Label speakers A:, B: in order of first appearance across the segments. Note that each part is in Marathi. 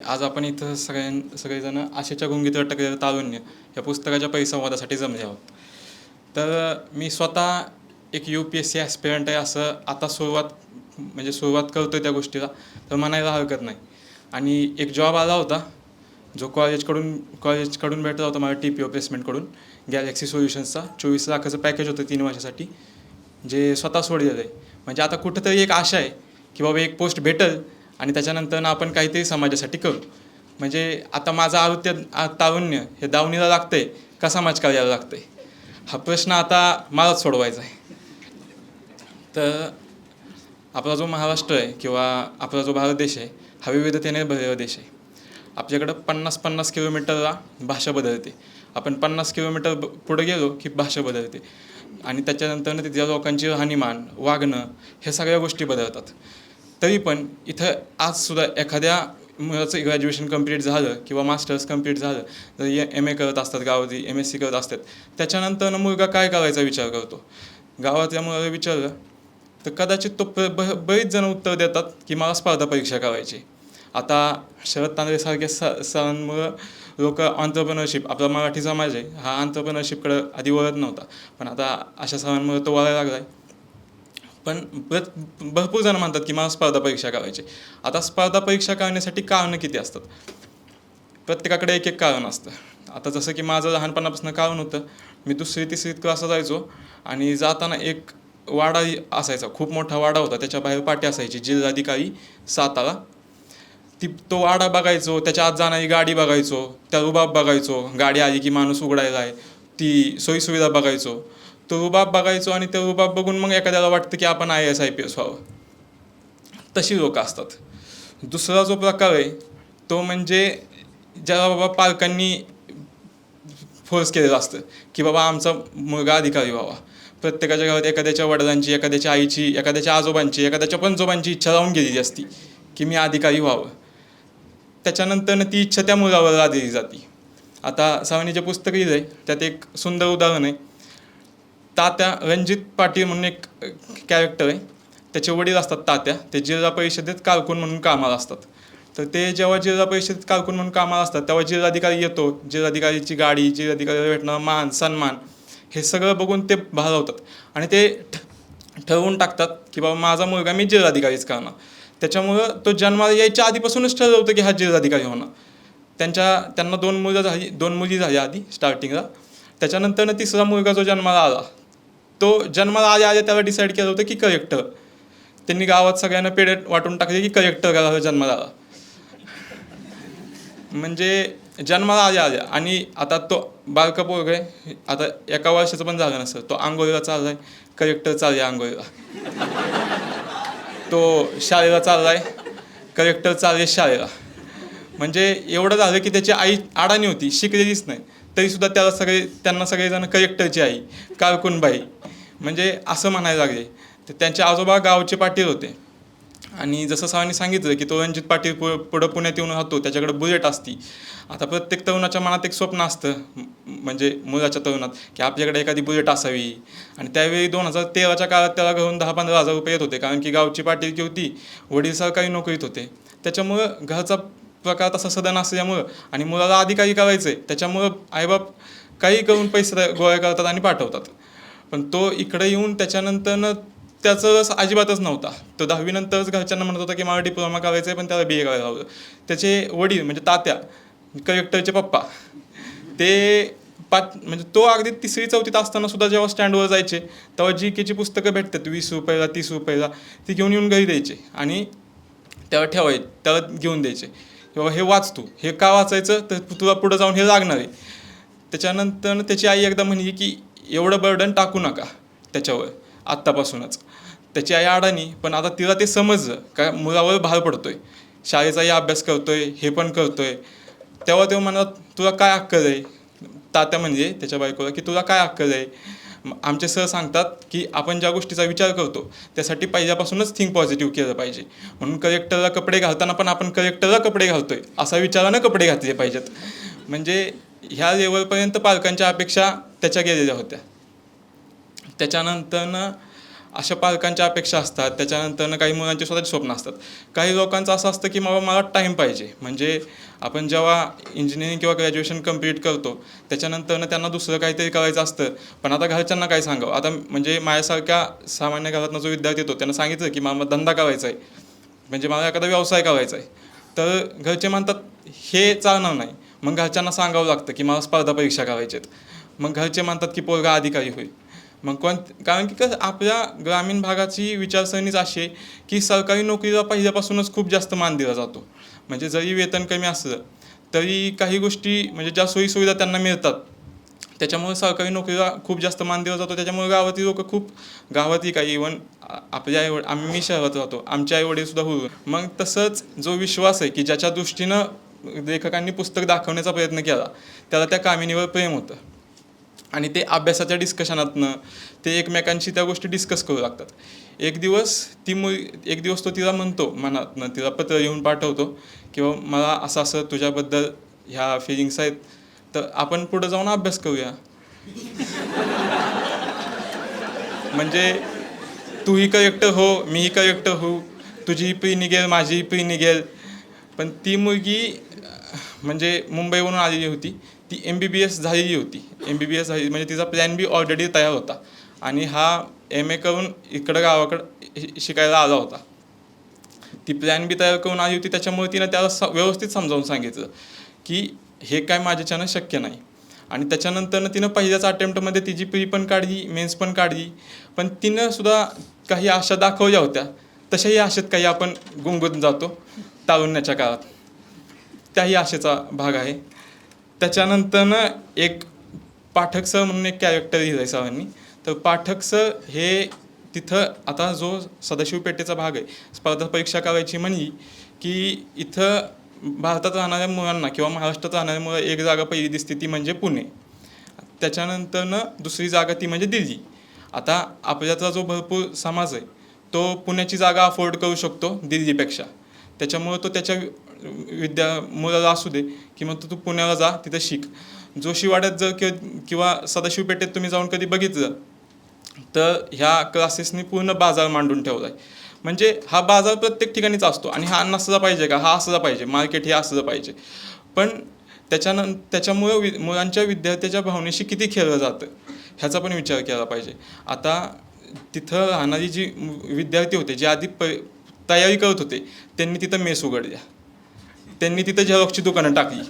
A: आज आपण इथं सगळ्यां सगळेजण आशेच्या गुंगीत अटकलेलं तारुण्य या पुस्तकाच्या परिसंवादासाठी जमले आहोत. तर मी स्वतः एक U P S C aspirant आहे असं आता सुरुवात म्हणजे सुरुवात करतो आहे त्या गोष्टीला तर म्हणायला हरकत नाही. आणि एक जॉब आला होता जो कॉलेजकडून कॉलेजकडून भेटला होता मला टी पी ओ प्लेसमेंटकडून गॅलेक्सी सोल्युशन्सचा चोवीस लाखाचं पॅकेज होतं तीन वर्षासाठी जे स्वतः सोडलेलं आहे. म्हणजे आता कुठंतरी एक आशा आहे की बाबा एक पोस्ट भेटल आणि त्याच्यानंतर आपण काहीतरी समाजासाठी करू. म्हणजे आता माझं आरोग्य तारुण्य हे दावणीला लागतं आहे का समाजकार्याला लागतं आहे हा प्रश्न आता मलाच सोडवायचा आहे. तर आपला जो महाराष्ट्र आहे किंवा आपला जो भारत देश आहे हा विविधतेने भरलेला देश आहे. आपल्याकडं पन्नास पन्नास किलोमीटरला भाषा बदलते. आपण पन्नास किलोमीटर ब- पुढे गेलो की भाषा बदलते. आणि त्याच्यानंतर तिथल्या लोकांची राहणीमान वागणं ह्या सगळ्या गोष्टी बदलतात. तरी पण इथं आजसुद्धा एखाद्या मुलाचं ग्रॅज्युएशन कंप्लीट झालं किंवा मास्टर्स कंप्लीट झालं तर एम ए करत असतात गावातली एम एस सी करत असतात. त्याच्यानंतर मुलगा काय करायचा विचार करतो? गावातल्या मुलाला विचारलं तर कदाचित तो ब ब- बरीच जण उत्तर देतात की मला स्पर्धा परीक्षा करायची. आता शरद तांदळेसारख्या स सरांमुळं लोक ऑन्टरप्रनरशिप आपला मराठी समाज आहे हा ऑन्टरप्रनरशिपकडं आधी वळत नव्हता. पण आता अशा सरांमुळे तो वळायला लागला आहे पण प्रत भरपूर जण म्हणतात की मला स्पर्धा परीक्षा करायची. आता स्पर्धा परीक्षा करण्यासाठी कारणं किती असतात? प्रत्येकाकडे एक एक कारण असतं. आता जसं की माझं लहानपणापासून कारण होतं. मी दुसरी तिसरीत क्लासला जायचो आणि जाताना एक वाडा असायचा खूप मोठा वाडा होता. त्याच्या बाहेर पाटी असायची जिल्हाधिकारी सातारा. ती तो वाडा बघायचो त्याच्या आत जाणारी गाडी बघायचो त्या रुबाब बघायचो गाडी आली की माणूस उघडायला आहे ती सोयीसुविधा बघायचो. तो रुबाब बघायचो आणि तो रुबाब बघून मग एखाद्याला वाटतं की आपण I S I P S व्हावं. तशी लोकं असतात. दुसरा जो प्रकार आहे तो म्हणजे ज्याला बाबा पालकांनी फोर्स केलेलं असतं की बाबा आमचा मुलगा अधिकारी व्हावा. प्रत्येकाच्या घरात एखाद्याच्या वडिलांची एखाद्याच्या आईची एखाद्याच्या आजोबांची एखाद्याच्या पंजोबांची इच्छा राहून गेलेली असती की मी अधिकारी व्हावं. त्याच्यानंतर ती इच्छा त्या मुलावर लादली जाते. आता सवानीचे पुस्तक लिहिलं आहे. त्यात एक सुंदर उदाहरण आहे. तात्या रणजित पाटील म्हणून एक कॅरेक्टर आहे. त्याचे वडील असतात तात्या. ते जिल्हा परिषदेत कारकून म्हणून कामाला असतात. तर ते जेव्हा जिल्हा परिषदेत कारकून म्हणून कामाला असतात तेव्हा जिल्हाधिकारी येतो. जिल्हाधिकारीची गाडी जिल्हाधिकारी भेटणारा मान सन्मान हे सगळं बघून ते भारावतात आणि ते ठरवून टाकतात की बाबा माझा मुलगा मी जिल्हाधिकारीच करणार. त्याच्यामुळं तो जन्माला यायच्या आधीपासूनच ठरवतो की हा जिल्हाधिकारी होणार. त्यांच्या त्यांना दोन मुलं झाली दोन मुली झाल्या आधी स्टार्टिंगला त्याच्यानंतर तिसरा मुलगा जो जन्माला आला तो जन्माला आल्या आल्या त्याला डिसाईड केलं होतं की कलेक्टर त्यांनी गावात सगळ्यांना पेढे वाटून टाकले की कलेक्टर करायला जन्माला आला. म्हणजे जन्माला आल्या आल्या. आणि आता तो बारका पोरग आहे आता एका वर्षाचं पण झालं नसतं. तो आंघोळीला चाललाय कलेक्टर चाललाय आंघोळीला. तो शाळेला चाललाय कलेक्टर चालले शाळेला. म्हणजे एवढं झालं की त्याची आई अडाणी होती शिकलेलीच नाही. तरीसुद्धा त्याला सगळे त्यांना सगळेजण कलेक्टरची आई कारकुनबाई म्हणजे असं म्हणायला लागले. तर त्यांचे आजोबा गावचे पाटील होते. आणि जसं सरांनी सांगितलं की तो रणजित पाटील पु पुढं पुण्यात येऊन राहतो त्याच्याकडे बुलेट असती. आता प्रत्येक तरुणाच्या मनात एक स्वप्न असतं म्हणजे मुलाच्या तरुणात की आपल्याकडे एखादी बुलेट असावी. आणि त्यावेळी दोन हजार तेराच्या काळात त्याला घरून दहा पंधरा हजार रुपये येत होते कारण की गावची पाटीलकी होती वडील सरकारी नोकरीत होते. त्याच्यामुळं घरचा प्रकार तसा सदन असल्यामुळं आणि मुलाला आधी काही करायचं आहे त्याच्यामुळं आईबाप काही करून पैसे गोळा करतात आणि पाठवतात. पण तो इकडे येऊन त्याच्यानंतरनं त्याचं रस अजिबातच नव्हता. तो दहावीनंतरच घरच्यांना म्हणत होता की मला डिप्लोमा करायचा आहे पण त्याला बी ए करायला हवं त्याचे वडील म्हणजे तात्या कलेक्टरचे पप्पा ते पाच म्हणजे तो अगदी तिसरी चौथीत असताना सुद्धा जेव्हा स्टँडवर जायचे तेव्हा जी केची पुस्तकं भेटतात वीस रुपयाला तीस रुपयाला ती घेऊन येऊन घरी द्यायचे. आणि त्याला ठेवायचे त्याला घेऊन द्यायचे. किंवा हे वाचतो हे का वाचायचं? तर तुला पुढं जाऊन हे लागणार आहे. त्याच्यानंतर त्याची आई एकदा म्हणली की एवढं बर्डन टाकू नका त्याच्यावर आत्तापासूनच. त्याची आई अडाणी पण आता तिला ते समजलं. का मुलावर भार पडतोय. शाळेचाही अभ्यास करतोय हे पण करतोय. तेव्हा तेव्हा म्हणत तुला काय अक्कल आहे? तात्या म्हणजे त्याच्या बायकोला की तुला काय अक्कल आहे? आमचे सर सांगतात की आपण ज्या गोष्टीचा विचार करतो त्यासाठी पहिल्यापासूनच थिंक पॉझिटिव्ह केलं पाहिजे. म्हणून करेक्टरला कपडे घालताना पण आपण करेक्टरला कपडे घालतो आहे असा विचारानं कपडे घातले पाहिजेत. म्हणजे ह्या लेवलपर्यंत पालकांच्या अपेक्षा त्याच्या गेलेल्या होत्या. त्याच्यानंतरनं अशा पालकांच्या अपेक्षा असतात. त्याच्यानंतर काही मुलांचे स्वतःचे स्वप्न असतात. काही लोकांचं असं असतं की बाबा मला टाईम पाहिजे. म्हणजे आपण जेव्हा इंजिनिअरिंग किंवा ग्रॅज्युएशन कंप्लीट करतो त्याच्यानंतर त्यांना दुसरं काहीतरी करायचं असतं. पण आता घरच्यांना काय सांगावं? आता म्हणजे माझ्यासारख्या सामान्य घरातनं जो विद्यार्थी येतो त्यांना सांगितलं की मला धंदा करायचा आहे म्हणजे मला एखादा व्यवसाय करायचा आहे तर घरचे म्हणतात हे चालणार नाही. मग घरच्यांना सांगावं लागतं की मला स्पर्धा परीक्षा करायच्या आहेत. मग घरचे म्हणतात की पोरगा अधिकारी होईल. मग कोण कारण की कसं आपल्या ग्रामीण भागाची विचारसरणीच अशी आहे की सरकारी नोकरीला पहिल्यापासूनच खूप जास्त मान दिला जातो. म्हणजे जरी वेतन कमी असलं तरी काही गोष्टी म्हणजे ज्या सोयीसुविधा त्यांना मिळतात त्याच्यामुळे सरकारी नोकरीला खूप जास्त मान दिला जातो. त्याच्यामुळे गावातील लोक खूप गावातही काही इवन आपल्या आईवड आम्ही मी शहरात राहतो आमच्या आईवडीलसुद्धा होऊ मग तसंच जो विश्वास आहे की ज्याच्या दृष्टीनं लेखकांनी पुस्तक दाखवण्याचा प्रयत्न केला त्याला त्या कामिनीवर प्रेम होतं. आणि ते अभ्यासाच्या डिस्कशनातनं ते एकमेकांशी त्या गोष्टी डिस्कस करू लागतात. एक दिवस ती मु एक दिवस तो तिला म्हणतो मनातनं तिला पत्र लिहून पाठवतो किंवा मला असं असं तुझ्याबद्दल ह्या फिलिंग्स आहेत तर आपण पुढं जाऊन अभ्यास करूया. म्हणजे तूही करेक्टर हो मीही करेक्टर हो तुझीही प्री निघेल माझीही प्री निघेल. पण ती मुलगी म्हणजे मुंबईवरून आलेली होती. ती एम बी बी एस झालेली होती. एम बी बी एस झाली म्हणजे तिचा प्लॅन बी ऑलरेडी तयार होता. आणि हा एम ए करून इकडं गावाकडं शिकायला आला होता. ती प्लॅन बी तयार करून आली होती त्याच्यामुळे तिनं त्याला स व्यवस्थित समजावून सांगितलं की हे काय माझ्याच्यानं शक्य नाही. आणि त्याच्यानंतरनं तिनं पहिल्याच अटेम्प्टमध्ये तिची प्री पण काढली मेन्स पण काढली. पण तिनं सुद्धा काही आशा दाखवल्या होत्या. तशाही आशेत काही आपण गुंगून जातो तारुण्याच्या काळात. त्याही आशेचा भाग आहे. त्याच्यानंतरनं एक पाठक सर म्हणून एक कॅरेक्टर लिहिलं आहे सरांनी तर पाठक सर हे तिथं आता जो सदाशिव पेठेचा भाग आहे स्पर्धा परीक्षा करायची म्हणली की इथं भारतात राहणाऱ्या मुलांना किंवा महाराष्ट्रात राहणाऱ्या मुलं एक जागा पहिली दिसते ती म्हणजे पुणे. त्याच्यानंतरनं दुसरी जागा ती म्हणजे दिल्ली. आता आपल्याचा जो भरपूर समाज आहे तो पुण्याची जागा अफोर्ड करू शकतो दिल्लीपेक्षा. त्याच्यामुळं तो त्याच्या विद्या मुलाला असू दे किंवा तू तू पुण्याला जा तिथं शिक. जोशीवाड्यात जर कि- किंवा सदाशिव पेठेत तुम्ही जाऊन कधी बघितलं तर ह्या क्लासेसनी पूर्ण बाजार मांडून ठेवला आहे म्हणजे हा बाजार प्रत्येक ठिकाणीच असतो आणि हा नसला पाहिजे का? हा असला पाहिजे. मार्केट हे असलं पाहिजे. पण त्याच्यानं त्याच्यामुळं वि मुलांच्या विद्यार्थ्याच्या भावनेशी किती खेळलं जातं? ह्याचा पण विचार केला पाहिजे. आता तिथं राहणारी जी विद्यार्थी होते जे आधी प तयारी करत होते त्यांनी तिथं मेस उघडल्या. त्यांनी तिथं झेरॉक्सची दुकानं टाकली.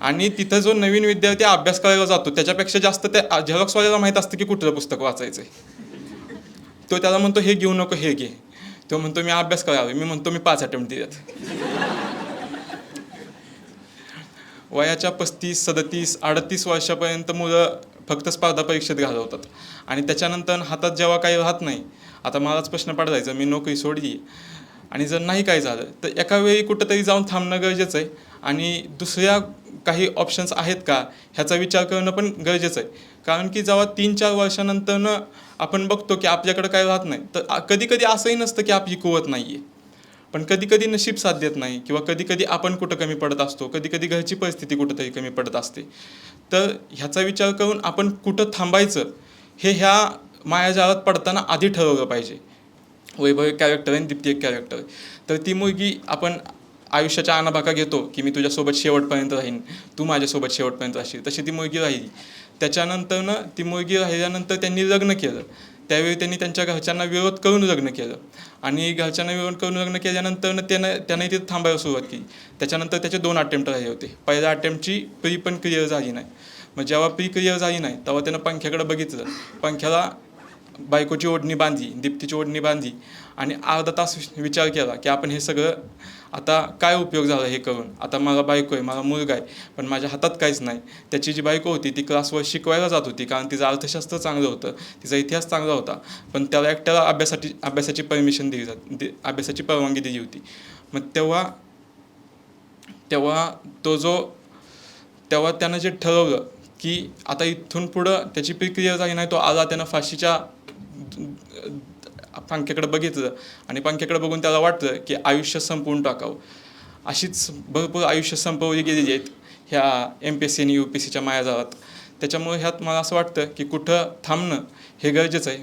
A: आणि तिथं जो नवीन विद्यार्थी अभ्यास करायला जातो त्याच्यापेक्षा जास्त त्या झेरॉक्सवाल्याला माहीत असतं की कुठलं पुस्तक वाचायचं आहे तो त्याला म्हणतो हे घेऊ नको हे घे. तो म्हणतो मी अभ्यास करावे मी म्हणतो मी पाच अटेम्प्ट दिल्यात. वयाच्या पस्तीस सदतीस अडतीस वर्षापर्यंत मुलं फक्त स्पर्धा परीक्षेत घालवतात. आणि त्याच्यानंतर हातात जेव्हा काही राहत नाही आता मलाच प्रश्न पडायचा मी नोकरी सोडली आणि जर नाही काय झालं तर एका वेळी कुठंतरी जाऊन थांबणं गरजेचं आहे. आणि दुसऱ्या काही ऑप्शन्स आहेत का ह्याचा विचार करणं पण गरजेचं आहे. कारण की जेव्हा तीन चार वर्षानंतरनं आपण बघतो की आपल्याकडं काय राहत नाही तर कधी कधी असंही नसतं की आपली कुवत नाही आहे पण कधी कधी नशीब साथ देत नाही किंवा कधी कधी आपण कुठं कमी पडत असतो कधी कधी घरची परिस्थिती कुठंतरी कमी पडत असते. तर ह्याचा विचार करून आपण कुठं थांबायचं हे ह्या मायाजाळात पडताना आधी ठरवलं पाहिजे. वैभव एक कॅरेक्टर आहे आणि दीप्ती एक कॅरेक्टर आहे तर ती मुलगी आपण आयुष्याच्या आणाभाका घेतो की मी तुझ्यासोबत शेवटपर्यंत राहीन तू माझ्यासोबत शेवटपर्यंत राहशील. तशी ती मुलगी राहिली. त्याच्यानंतरनं ती मुलगी राहिल्यानंतर त्यांनी लग्न केलं. त्यावेळी त्यांनी त्यांच्या घरच्यांना विरोध करून लग्न केलं. आणि घरच्यांना विरोध करून लग्न केल्यानंतर त्यानं त्याने तिथे थांबायला सुरुवात केली. त्याच्यानंतर त्याचे दोन अटेम्प्ट राहिले होते. पहिल्या अटेम्प्टची प्री पण क्लिअर झाली नाही. मग जेव्हा प्री क्लिअर झाली नाही तेव्हा त्यानं पंख्याकडे बघितलं. पंख्याला बायकोची ओढणी बांधली दीप्तीची ओढणी बांधली आणि अर्धा तास विचार केला की आपण हे सगळं आता काय उपयोग झाला हे करून? आता मला बायको आहे मला मुलगा आहे पण माझ्या हातात काहीच नाही. त्याची जी बायको होती ती क्लासवर शिकवायला जात होती कारण तिचं अर्थशास्त्र चांगलं होतं तिचा इतिहास चांगला होता. पण त्याला एकट्याला अभ्यासाची अभ्यासाची परमिशन दिली जात अभ्यासाची परवानगी दिली होती. मग तेव्हा तेव्हा तो जो तेव्हा त्यानं जे ठरवलं की आता इथून पुढं त्याची प्रक्रिया झाली नाही तो आला त्यानं फाशीच्या पंख्याकडे बघितलं आणि पंख्याकडे बघून त्याला वाटलं की आयुष्य संपवून टाकावं. अशीच भरपूर आयुष्य संपवली गेलेली आहेत ह्या एम पी एस सी आणि यू पी एस सीच्या मायाजाळात त्याच्यामुळे ह्यात मला असं वाटतं की कुठं थांबणं हे गरजेचं आहे.